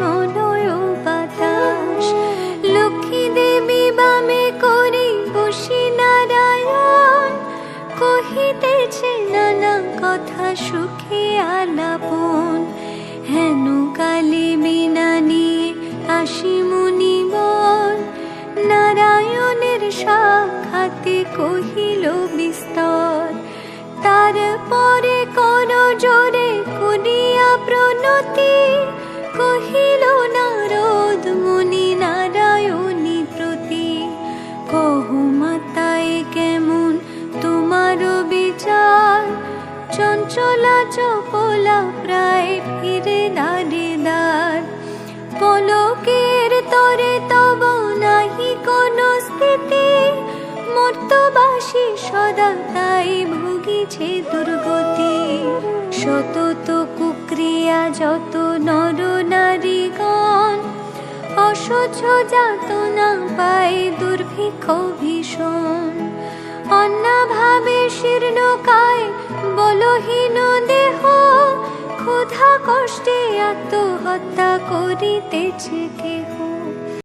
মনয় বাতাস লক্ষ্মী দেবী বামে করে বসি কহিতেছে, নানা কথা সুখে আলাপন হেন কালে বিনা নিয়ে আসি মুনিবন। নারায়ণের কহিল বিস্তর তারপরে কোন জোরে চঞ্চলা চপলা প্রায় ফিরে দাঁড় পলকের তরে তব নাহি কোন স্থিতি। মর্তবাসী সদা তাই ভুগিছে দুর্গতি। শতত কুক্রিয়া যত নর নারীগণ, অসহ্য যাতনা পায় দুর্ভিক্ষ শীর্ণকায় বলহীন দেহ ক্ষুধা কষ্টে আত্মহত্যা করিতেছে কেহ।